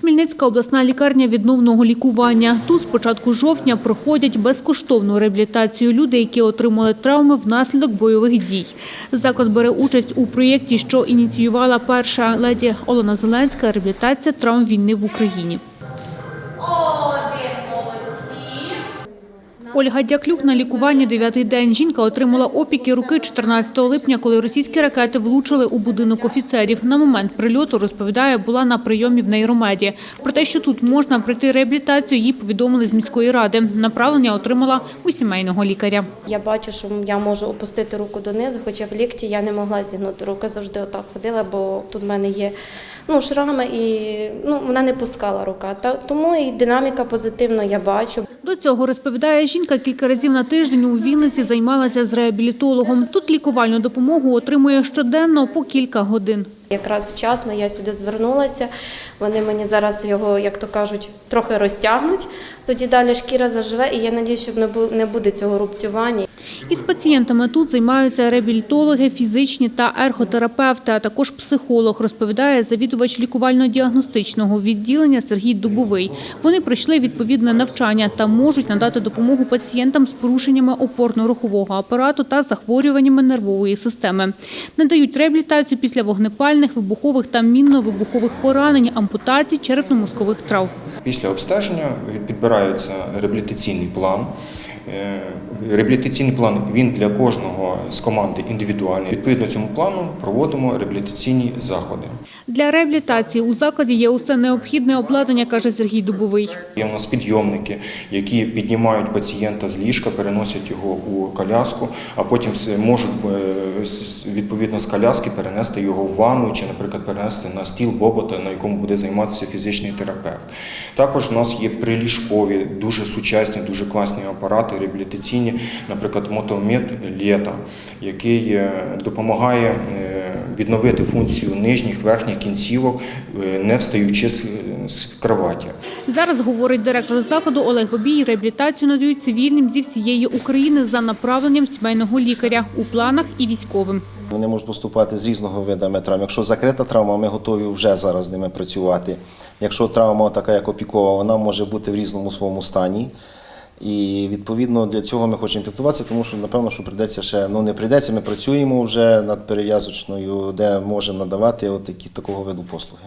Хмельницька обласна лікарня відновного лікування. Тут з початку жовтня проходять безкоштовну реабілітацію люди, які отримали травми внаслідок бойових дій. Заклад бере участь у проєкті, що ініціювала перша леді Олена Зеленська реабілітація травм війни в Україні. Ольга Дяклюк на лікуванні дев'ятий день. Жінка отримала опіки руки 14 липня, коли російські ракети влучили у будинок офіцерів. На момент прильоту, розповідає, була на прийомі в нейромеді. Про те, що тут можна пройти реабілітацію, їй повідомили з міської ради. Направлення отримала у сімейного лікаря. Я бачу, що я можу опустити руку донизу, хоча в лікті я не могла зігнути руку, завжди отак ходила, бо тут в мене є ну, шрами і ну, вона не пускала рука. Та, тому і динаміка позитивна я бачу. До цього, розповідає жінка, кілька разів на тиждень у Вінниці займалася з реабілітологом. Тут лікувальну допомогу отримує щоденно по кілька годин. Якраз вчасно я сюди звернулася. Вони мені зараз його, як то кажуть, трохи розтягнуть. Тоді далі шкіра заживе, і я надію, що не буде цього рубцювання. Із пацієнтами тут займаються реабілітологи, фізичні та ерготерапевти, а також психолог, розповідає завідувач лікувально-діагностичного відділення Сергій Дубовий. Вони пройшли відповідне навчання та можуть надати допомогу пацієнтам з порушеннями опорно-рухового апарату та захворюваннями нервової системи. Надають реабілітацію після вогнепальних, вибухових та мінно-вибухових поранень, ампутацій, черепно-мозкових травм. Після обстеження підбирається реабілітаційний план. Е, Реабілітаційний план він для кожного з команди індивідуальний. Відповідно цьому плану проводимо реабілітаційні заходи. Для реабілітації у закладі є усе необхідне обладнання, каже Сергій Дубовий. Є у нас підйомники, які піднімають пацієнта з ліжка, переносять його у коляску, а потім можуть е, відповідно з коляски перенести його в ванну чи, наприклад, перенести на стіл бобота, на якому буде займатися фізичний терапевт. Також у нас є приліжкові, дуже сучасні, дуже класні апарати реабілітаційні, наприклад, мотомет лєта, який е, допомагає е, відновити функцію нижніх верхніх кінцівок, е, не встаючи з, кроваті. Зараз, говорить директор закладу Олег Бабій, реабілітацію надають цивільним зі всієї України за направленням сімейного лікаря у планах і військовим. Вони можуть поступати з різного видами травм. Якщо закрита травма, ми готові вже зараз з ними працювати. Якщо травма така, як опікова, вона може бути в різному своєму стані. І відповідно для цього ми хочемо підготуватися, тому що напевно, що прийдеться ще ну не прийдеться. Ми працюємо вже над перев'язочною, де можемо надавати от такі такого виду послуги.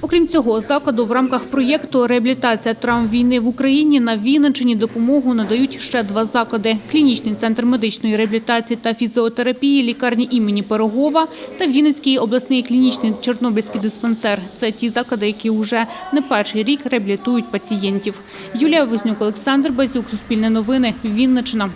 Окрім цього, закладу в рамках проєкту «Реабілітація травм війни в Україні» на Вінниччині допомогу надають ще два заклади – Клінічний центр медичної реабілітації та фізіотерапії лікарні імені Пирогова та Вінницький обласний клінічний Чорнобильський диспансер. Це ті заклади, які вже не перший рік реабілітують пацієнтів. Юлія Вознюк, Олександр Базюк, Суспільне новини, Вінниччина.